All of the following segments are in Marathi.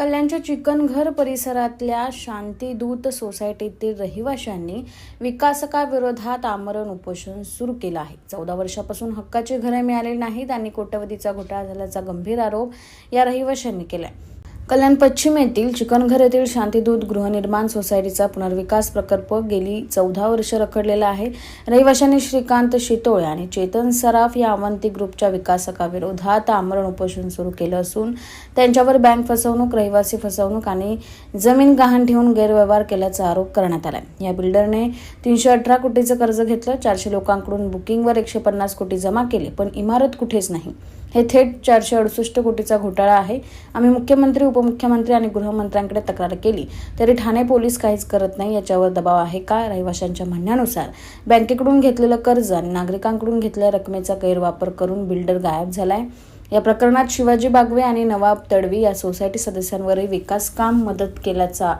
कल्याणच्या चिकनघर परिसरातल्या शांतीदूत सोसायटीतील रहिवाशांनी विकासकाविरोधात आमरण उपोषण सुरू केलं आहे. चौदा वर्षापासून हक्काची घरे मिळालेली नाहीत आणि कोट्यवधीचा घोटाळा झाल्याचा गंभीर आरोप या रहिवाशांनी केला आहे कल्याण पश्चिम येथील चिकनघर येथील शांतीदूत गृहनिर्माण सोसायटीचा पुनर्विकास प्रकल्प गेली चौदा वर्ष रखडलेला आहे. रहिवाशांनी श्रीकांत शितोळे आणि चेतन सराफ या अवंती ग्रुपच्या विकासकाविरोधात आमरण उपोषण सुरू केलं असून त्यांच्यावर बँक फसवणूक रहिवासी फसवणूक आणि जमीन गहाण ठेवून गैरव्यवहार केल्याचा आरोप करण्यात आला या बिल्डरने तीनशे अठरा कोटीचं कर्ज घेतलं चारशे लोकांकडून बुकिंगवर एकशे पन्नास कोटी जमा केले पण इमारत कुठेच नाही. हे थेट चारशे अडुसष्ट कोटीचा घोटाळा आहे. आम्ही मुख्यमंत्री उप उपमुख्यमंत्री आणि गृहमंत्र्यांकडे तक्रार केली. तरी ठाणे पोलीस काहीच करत नाही याच्यावर दबाव आहे का? रहिवाशांच्या म्हणण्यानुसार बँकेकडून घेतलेलं कर्ज आणि नागरिकांकडून घेतलेल्या रकमेचा गैरवापर करून बिल्डर गायब झालाय. या प्रकरणात शिवाजी बागवे आणि नवाब तडवी या सोसायटी सदस्यांवरही विकास काम मदत केल्याचा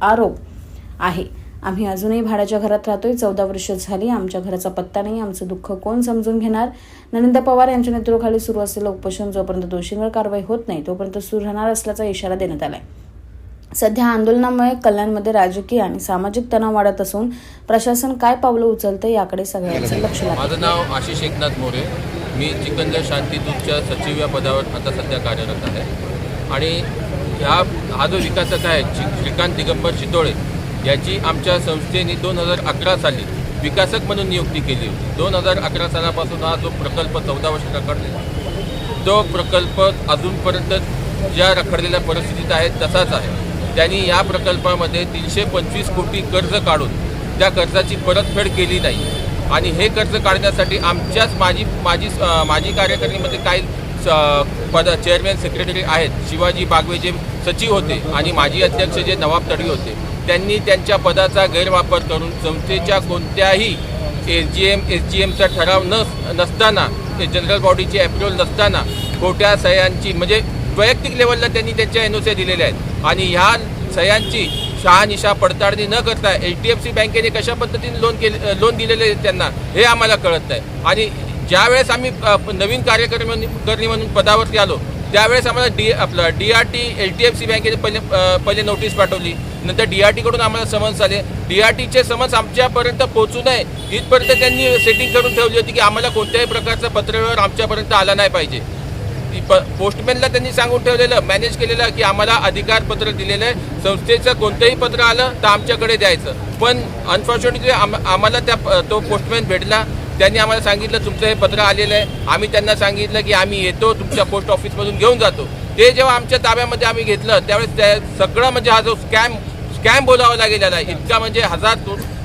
आरोप आहे. आम्ही अजूनही भाड्याच्या घरात राहतोय. चौदा वर्ष झाली आमच्या घराचा पत्ता नाही. आमचं दुःख कोण समजून घेणार? नरेंद्र पवार यांच्या नेतृत्वाखाली सुरू असलेलं उपोषण जोपर्यंत दोषींवर कारवाई होत नाही तोपर्यंत सुरू राहणार असल्याचा इशारा देण्यात आलाय. सध्या आंदोलनामुळे कल्याणमध्ये राजकीय आणि सामाजिक तणाव वाढत असून प्रशासन काय पावलं उचलतं याकडे सगळ्यांचं लक्ष माझं नाव आशिष एकनाथ मोरे. मी चिकनजर शांतीदूतच्या सचिव या पदावर आता सध्या कार्यरत आहे. आणि ह्या हा जो विकासक आहे श्रीकांत दिगंबर चितोळे याची आमच्या संस्थेने दोन हजार अकरा साली विकासक म्हणून नियुक्ती केली होती. दोन हजार अकरा सालापासून हा जो प्रकल्प चौदा वर्ष रखडलेला तो प्रकल्प अजूनपर्यंत ज्या रखडलेल्या परिस्थितीत आहे तसाच आहे. त्यांनी या प्रकल्पामध्ये तीनशे पंचवीस कोटी कर्ज काढून त्या कर्जाची परतफेड केली नाही. आणि हे कर्ज काढण्यासाठी आमच्याच माजी माजी अं, माजी कार्यकारिणीमध्ये काही स- पद चेअरमॅन सेक्रेटरी आहेत. शिवाजी बागवे जे सचिव होते आणि माजी अध्यक्ष जे नवाब तडवी होते त्यांनी त्यांच्या पदाचा गैरवापर करून संस्थेच्या कोणत्याही S G M S G एमचा ठराव न नसताना ते जनरल बॉडीची अप्रुव्हल नसताना खोट्या सह्यांची म्हणजे वैयक्तिक लेवलला त्यांनी त्यांच्या एन ओ सी दिलेल्या आहेत. आणि ह्या सह्यांची शहानिशा पडताळणी न करता एच डी एफ सी बँकेने कशा पद्धतीने लोन केले लोन दिलेले त्यांना हे आम्हाला कळत नाही. आणि ज्यावेळेस आम्ही नवीन कार्यकर्ते म्हणून करणी म्हणून पदावरती आलो त्यावेळेस आम्हाला डी आपलं D R T H D F C बँकेने पहिले पहिले नोटीस पाठवली. नंतर डी आर टीकडून आम्हाला समन्स आले. डी आर टीचे समन्स आमच्यापर्यंत पोहोचू नये इथपर्यंत त्यांनी सेटिंग करून ठेवली होती की आम्हाला कोणत्याही प्रकारचा पत्रव्यवहार आमच्यापर्यंत आला नाही पाहिजे. ती प पोस्टमॅनला त्यांनी सांगून ठेवलेलं मॅनेज केलेलं की आम्हाला अधिकारपत्र दिलेलं आहे. संस्थेचं कोणतंही पत्र आलं तर आमच्याकडे द्यायचं. पण अनफॉर्च्युनेटली आम आम्हाला त्या तो पोस्टमॅन भेटला. त्यांनी आम्हाला सांगितलं तुमचं हे पत्र आलेलं आहे. आम्ही त्यांना सांगितलं की आम्ही येतो तुमच्या पोस्ट ऑफिसमधून घेऊन जातो. ते जेव्हा आमच्या ताब्यामध्ये आम्ही घेतलं त्यावेळेस त्या सगळं म्हणजे हा जो स्कॅम स्कॅम बोलावा लागलेला आहे इतका म्हणजे हजार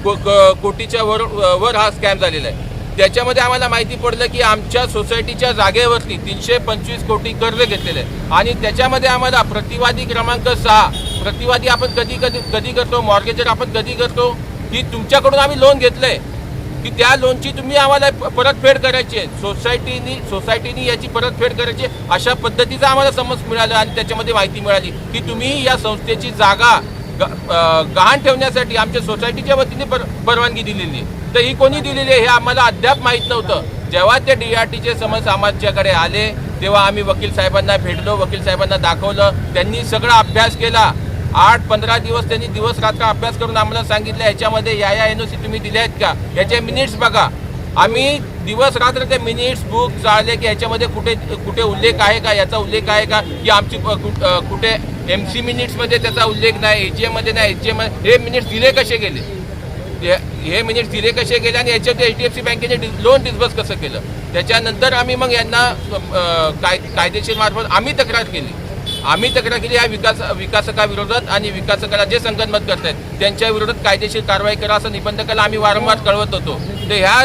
को- कोटीच्या वर वर हा स्कॅम झालेला आहे. त्याच्यामध्ये आम्हाला माहिती पडलं की आमच्या सोसायटीच्या जागेवरती तीनशे पंचवीस कोटी कर्ज घेतलेले आहे आणि त्याच्यामध्ये आम्हाला प्रतिवादी क्रमांक सहा प्रतिवादी आपण कधी कधी कधी करतो मॉर्गेजर आपण कधी करतो की तुमच्याकडून आम्ही लोन घेतलंय. की त्या लोनची तुम्ही आम्हाला परतफेड करायची आहे. सोसायटीनी सोसायटीनी याची परतफेड करायची आहे. अशा पद्धतीचा आम्हाला समज मिळाला आणि त्याच्यामध्ये माहिती मिळाली की तुम्ही या संस्थेची जागा गहाण ठेवण्यासाठी आमच्या सोसायटीच्या वतीने पर परवानगी दिलेली आहे. तर ही कोणी दिलेली आहे हे आम्हाला अद्याप माहीत नव्हतं. जेव्हा ते डी आर टीचे समज आमच्याकडे आले तेव्हा आम्ही वकील साहेबांना भेटलो वकील साहेबांना दाखवलं. त्यांनी सगळा अभ्यास केला. आठ पंधरा दिवस त्यांनी दिवस रात्र अभ्यास करून आम्हाला सांगितलं ह्याच्यामध्ये या या एन ओ सी तुम्ही दिल्या आहेत का? याचे मिनिट्स बघा. आम्ही दिवस रात्र ते मिनिट्स बुक चालले की ह्याच्यामध्ये कुठे कुठे उल्लेख आहे का याचा उल्लेख आहे का की आमची कु- कुठे एम सी मिनिट्समध्ये त्याचा उल्लेख नाही एच एममध्ये नाही. एच एम हे मिनिट्स दिले कसे गेले हे- हे मिनिट्स दिले कसे गेले आणि याच्यावर एच डी एफ सी बँकेने लोन डिस्बर्स कसं केलं? त्याच्यानंतर आम्ही मग यांना काय कायदेशीर मार्फत आम्ही तक्रार केली. आम्ही तक्रार केली या विकास विकासकाविरोधात आणि विकासकाला जे संगनमत करतायत त्यांच्या विरोधात कायदेशीर कारवाई करा असं निबंधकाला आम्ही वारंवार कळवत होतो. तर ह्या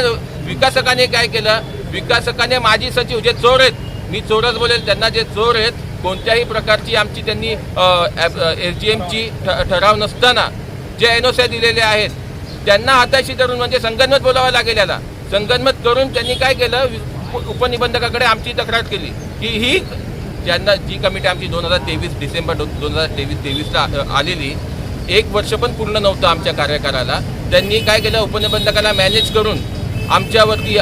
विकासकाने काय केलं? विकासकाने माझी सचिव जे चोर आहेत मी चोरच बोलेल त्यांना जे चोर आहेत कोणत्याही प्रकारची आमची त्यांनी एस जी एमची ठराव नसताना जे एनओस्या दिलेले आहेत त्यांना हाताशी धरून म्हणजे संगनमत बोलावं लागेल याला. संगनमत करून त्यांनी काय केलं? उपनिबंधकाकडे आमची तक्रार केली की ही ज्यांना जी कमिटी आमची दोन हजार तेवीस डिसेंबर दोन हजार तेवीस तेवीसला आलेली एक वर्ष पण पूर्ण नव्हतं आमच्या कार्यकाळाला. त्यांनी काय केलं? उपनिबंधकाला मॅनेज करून आमच्यावरती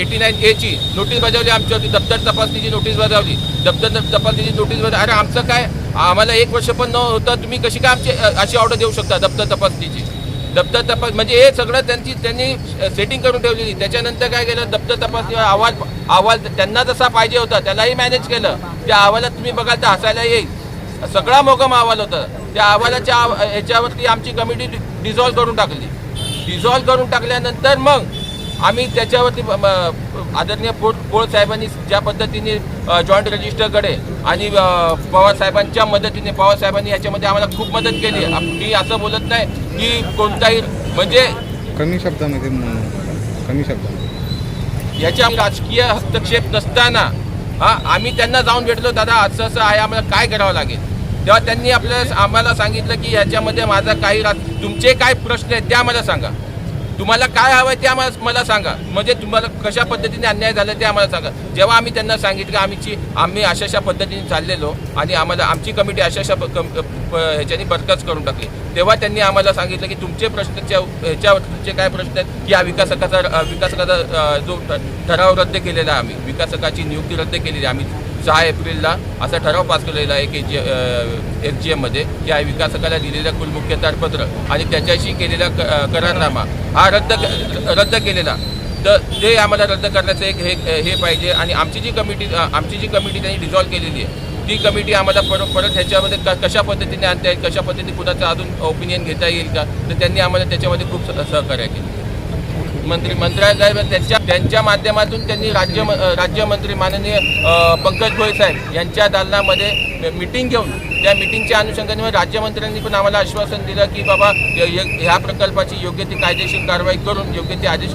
एटी नाईन एची नोटीस बजावली आमच्यावरती दप्तर तपासणीची नोटीस बजावली. दप्तर तपासणीची नोटीस बजावली. अरे आमचं काय? आम्हाला एक वर्ष पण न होतं तुम्ही कशी काय आमची अशी ऑर्डर देऊ शकता दप्तर तपासणीची? दप्तर तपास म्हणजे हे सगळं त्यांची त्यांनी सेटिंग करून ठेवलेली. त्याच्यानंतर काय केलं? दप्तर तपासणी अहवाल अहवाल त्यांना जसा पाहिजे होता त्यालाही मॅनेज केलं. त्या अहवालात तुम्ही बघाल तर हसायला येईल. सगळा मोगम अहवाल होता. त्या अहवालाच्या ह्याच्यावरती याच्यावरती आमची कमिटी डिझॉल्व्ह करून टाकली. डिझॉल्व्ह करून टाकल्यानंतर मग आम्ही त्याच्यावरती आदरणीय पोळ पोळ साहेबांनी ज्या पद्धतीने जॉईंट रजिस्टरकडे आणि अ, पवार साहेबांच्या मदतीने पवार साहेबांनी याच्यामध्ये आम्हाला खूप मदत केली. मी असं बोलत नाही की कोणताही म्हणजे कमी शब्दामध्ये कमी शब्दामध्ये. याच्या राजकीय हस्तक्षेप नसताना हा आम्ही त्यांना जाऊन भेटलो दादा असं असं आहे आम्हाला काय करावं लागेल? तेव्हा त्यांनी आपल्याला आम्हाला सांगितलं की याच्यामध्ये माझा काही तुमचे काय प्रश्न आहेत ते आम्हाला सांगा. तुम्हाला काय हवं ते आम्हाला मला सांगा. म्हणजे तुम्हाला कशा पद्धतीने अन्याय झाला ते आम्हाला सांगा. जेव्हा आम्ही त्यांना सांगितलं की आमची आम्ही अशा अशा पद्धतीने चाललेलो आणि आम्हाला आमची कमिटी अशा अशा प- ह्याच्यानी बरखास्त करून टाकली. तेव्हा त्यांनी आम्हाला सांगितलं की तुमचे प्रश्नच्या ह्याच्यावर तुमचे काय प्रश्न आहेत? की या विकासकाचा विकासकाचा जो ठराव रद्द केलेला आहे आम्ही विकासकाची नियुक्ती रद्द केलेली आहे. आम्ही सहा एप्रिलला असा ठराव पास केलेला आहे की जी एस जी एममध्ये की या विकासकाला दिलेलं कुलमुख्य ताडपत्र आणि त्याच्याशी केलेला क- करारनामा हा रद्द क- रद्द केलेला. तर ते आम्हाला रद्द करण्याचं एक हे हे पाहिजे आणि आमची जी कमिटी आमची जी कमिटी त्यांनी डिझॉल्व केलेली आहे ती कमिटी आम्हाला परत परत ह्याच्यामध्ये क- कशा पद्धतीने आणता येईल कशा पद्धतीने कुणाचं अजून ओपिनियन घेता येईल का तर त्यांनी आम्हाला त्याच्यामध्ये खूप स- सहकार्य केलं. मंत्री मंत्रालय त्यांच्या त्यांच्या माध्यमातून त्यांनी राज्य राज्यमंत्री माननीय पंकज भोई साहेब यांच्या दालनामध्ये मिटिंग घेऊन त्या मिटिंगच्या अनुषंगाने राज्यमंत्र्यांनी पण आम्हाला आश्वासन दिलं की बाबा य- ह्या प्रकल्पाची योग्य ती कायदेशीर कारवाई करून योग्य ते आदेश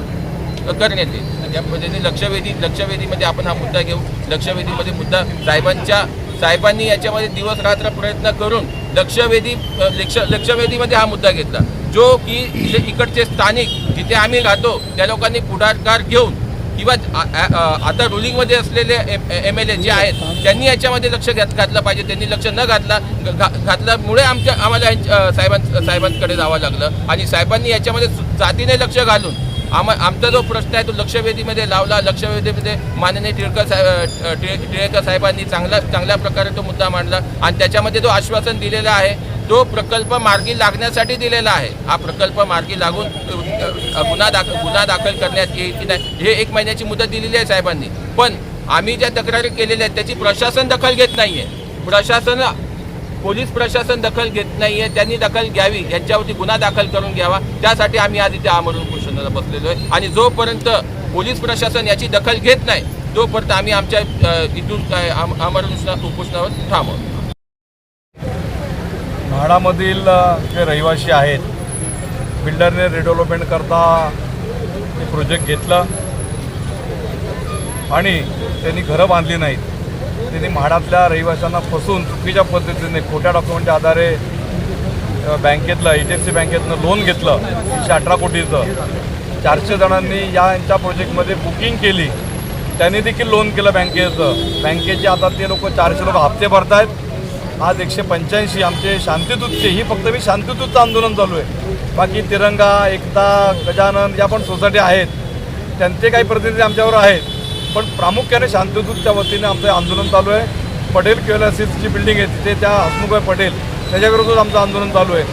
करण्यात येईल. त्या म्हणजे पद्धतीने लक्षवेधी लक्षवेधीमध्ये आपण हा मुद्दा घेऊ. लक्षवेधीमध्ये मुद्दा साहेबांच्या साहेबांनी याच्यामध्ये दिवस रात्र प्रयत्न करून लक्षवेधी लक्ष लक्षवेधीमध्ये हा मुद्दा घेतला. जो की जे इकडचे स्थानिक जिथे आम्ही राहतो त्या लोकांनी पुढाकार घेऊन किंवा आता रुलिंगमध्ये असलेले एम एल ए जे आहेत त्यांनी याच्यामध्ये लक्ष घात घातलं पाहिजे. त्यांनी लक्ष न घातला घा- घातल्यामुळे आमच्या आम्हाला साहेबां साहेबांकडे जावं लागलं. आणि साहेबांनी याच्यामध्ये जातीने लक्ष घालून आम आमचा जो प्रश्न आहे तो लक्षवेधीमध्ये लावला. लक्षवेधीमध्ये माननीय टिळकर साहेब टिळेकर साहेबांनी चांगला चांगल्या प्रकारे तो मुद्दा मांडला आणि त्याच्यामध्ये जो आश्वासन दिलेला आहे. तो प्रकल्प मार्गी लागण्यासाठी दिलेला आहे हा प्रकल्प मार्गी लागून गुन्हा दाखल गुन्हा दाखल करण्यात येईल की नाही हे एक महिन्याची मुदत दिलेली आहे साहेबांनी. पण आम्ही ज्या तक्रारी केलेल्या आहेत त्याची प्रशासन दखल घेत नाही आहे प्रशासन पोलीस प्रशासन दखल घेत नाही आहे त्यांनी दखल घ्यावी यांच्यावरती गुन्हा दाखल करून घ्यावा त्यासाठी आम्ही आज इथे आमरण उपोषणाला बसलेलो आहे. आणि जोपर्यंत पोलीस प्रशासन याची दखल घेत नाही तोपर्यंत आम्ही आमच्या इथून काय आमरण उपोषणावर थांबवतो म्हाडामधील जे रहिवासी आहेत बिल्डरने रिडेव्हलपमेंट करता ते प्रोजेक्ट घेतलं आणि त्यांनी घरं बांधली नाहीत. त्यांनी म्हाडातल्या रहिवाशांना फसून चुकीच्या पद्धतीने खोट्या डॉक्युमेंटच्या आधारे बँकेतलं एच डी एफ सी बँकेतनं लोन घेतलं तीनशे अठरा कोटीचं. चारशे जणांनी या यांच्या प्रोजेक्टमध्ये बुकिंग केली. त्यांनी देखील लोन केलं बँकेचं. बँकेचे आता ते लोक चारशे लोक हप्ते भरतायत. आज एकशे पंच्याऐंशी आमचे शांतिदूतचे ही फक्त मी शांतिदूतचं आंदोलन चालू आहे. बाकी तिरंगा एकता गजानन या पण सोसायटी आहेत त्यांचे काही प्रतिनिधी आमच्यावर आहेत पण प्रामुख्याने शांतिदूतच्या वतीने आमचं आंदोलन चालू आहे. पटेल क्युएलआयसीची बिल्डिंग आहे तिथे त्या हसमुखभाई पटेल त्याच्याविरोधात आमचं आंदोलन चालू आहे.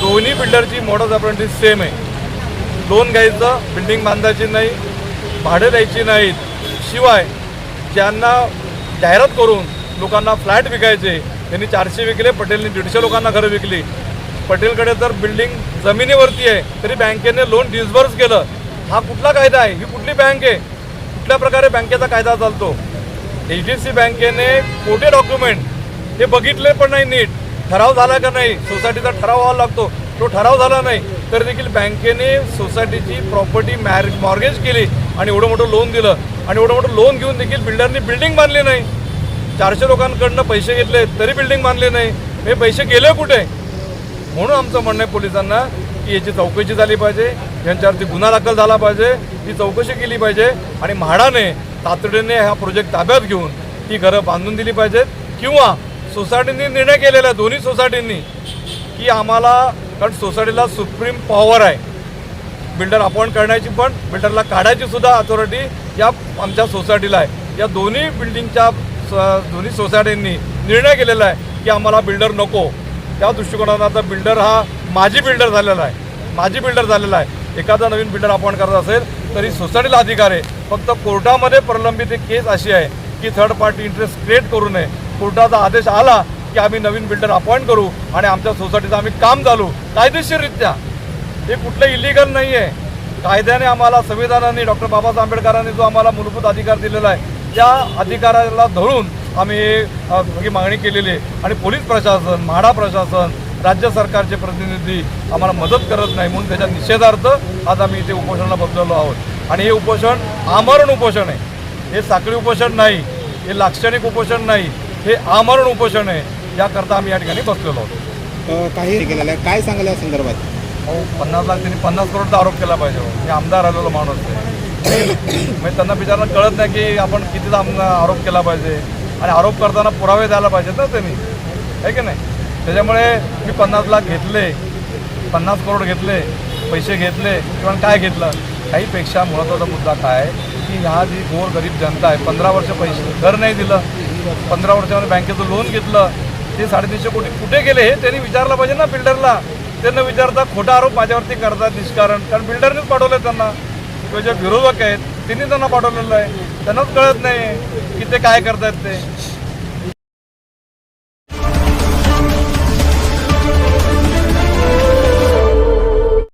दोन्ही बिल्डरची मोडस अप्रेंटिस सेम आहे. लोन घ्यायचं बिल्डिंग बांधायची नाही भाडे द्यायची नाहीत शिवाय ज्यांना जाहिरात करून लोकांना फ्लॅट विकायचे त्यांनी चारशे विकले पटेलनी दीडशे लोकांना घरं विकली. पटेलकडे जर बिल्डिंग जमिनीवरती आहे तरी बँकेने लोन डिस्बर्स केलं. हा कुठला कायदा आहे? ही कुठली बँक आहे? कुठल्या प्रकारे बँकेचा कायदा चालतो? एच डी सी बँकेने कोठे डॉक्युमेंट हे बघितले पण नाही नीट. ठराव झाला का नाही? सोसायटीचा ठराव व्हावा लागतो. तो ठराव झाला नाही तर देखील बँकेने सोसायटीची प्रॉपर्टी मॅर मॉर्गेज केली आणि एवढं मोठं लोन दिलं. आणि एवढं मोठं लोन घेऊन देखील बिल्डरनी बिल्डिंग बांधली नाही. चारशे लोकांकडनं पैसे घेतले तरी बिल्डिंग बांधली नाही. हे पैसे गेले कुठे? म्हणून आमचं म्हणणं आहे पोलिसांना की याची चौकशी झाली पाहिजे यांच्यावरती गुन्हा दाखल झाला पाहिजे ही चौकशी केली पाहिजे आणि म्हाडाने तातडीने हा प्रोजेक्ट ताब्यात घेऊन ही घरं बांधून दिली पाहिजेत. किंवा सोसायटींनी निर्णय केलेला आहे दोन्ही सोसायटींनी की आम्हाला कारण सोसायटीला सुप्रीम पॉवर आहे. बिल्डर अपॉइंट करण्याची पण बिल्डरला काढायची सुद्धा अथॉरिटी या आमच्या सोसायटीला आहे. या दोन्ही बिल्डिंगच्या दोन्ही सोसायटींनी निर्णय केलेला आहे की आम्हाला बिल्डर नको. त्या दृष्टिकोनातून आता बिल्डर हा माझी बिल्डर झालेला आहे. माझी बिल्डर झालेला आहे. एखादा नवीन बिल्डर अपॉइंट करत असेल तरी सोसायटीला अधिकार आहे. फक्त कोर्टामध्ये प्रलंबित एक केस अशी आहे की थर्ड पार्टी इंटरेस्ट क्रिएट करू नये. कोर्टाचा आदेश आला की आम्ही नवीन बिल्डर अपॉइंट करू आणि आमच्या सोसायटीचं आम्ही काम चालू. कायदेशीररित्या. हे कुठलं इलिगल नाही आहे कायद्याने आम्हाला संविधानाने डॉक्टर बाबासाहेब आंबेडकरांनी जो आम्हाला मूलभूत अधिकार दिलेला आहे त्या अधिकाराला धरून आम्ही हे, मागणी केलेली आहे. आणि पोलीस प्रशासन म्हाडा प्रशासन राज्य सरकारचे प्रतिनिधी आम्हाला मदत करत नाही म्हणून त्याच्या निषेधार्थ आज आम्ही इथे उपोषणाला बसलेलो आहोत. आणि हे उपोषण आमरण उपोषण आहे. हे साखळी उपोषण नाही हे लाक्षणिक उपोषण नाही हे आमरण उपोषण आहे याकरता आम्ही या ठिकाणी बसलेलो आहोत. काही केलेलं आहे काय सांगाल या संदर्भात? पन्नास लाख त्यांनी पन्नास करोडचा आरोप केला पाहिजे. हो. मी आमदार आलेलो माणूस आहे. म्हणजे त्यांना बिचारांना कळत नाही की आपण किती आरोप केला पाहिजे. आणि आरोप करताना पुरावे द्यायला पाहिजेत ना त्यांनी. आहे की नाही? त्याच्यामुळे मी पन्नास लाख घेतले पन्नास करोड घेतले पैसे घेतले किंवा काय घेतलं? काहीपेक्षा महत्त्वाचा मुद्दा काय आहे? की ह्या जी गोर गरीब जनता आहे पंधरा वर्ष पैसे घर नाही दिलं. पंधरा वर्षामध्ये बँकेचं लोन घेतलं. ते साडेतीनशे कोटी कुठे गेले हे त्यांनी विचारलं पाहिजे ना बिल्डरला त्यांना विचारता खोटा आरोप माझ्यावरती करतात निष्कारण. कारण बिल्डरनेच पाठवलं त्यांना. किंवा जे विरोधक आहेत त्यांनी त्यांना पाठवलेलं आहे. त्यांनाच कळत नाही की ते काय करतायत ते.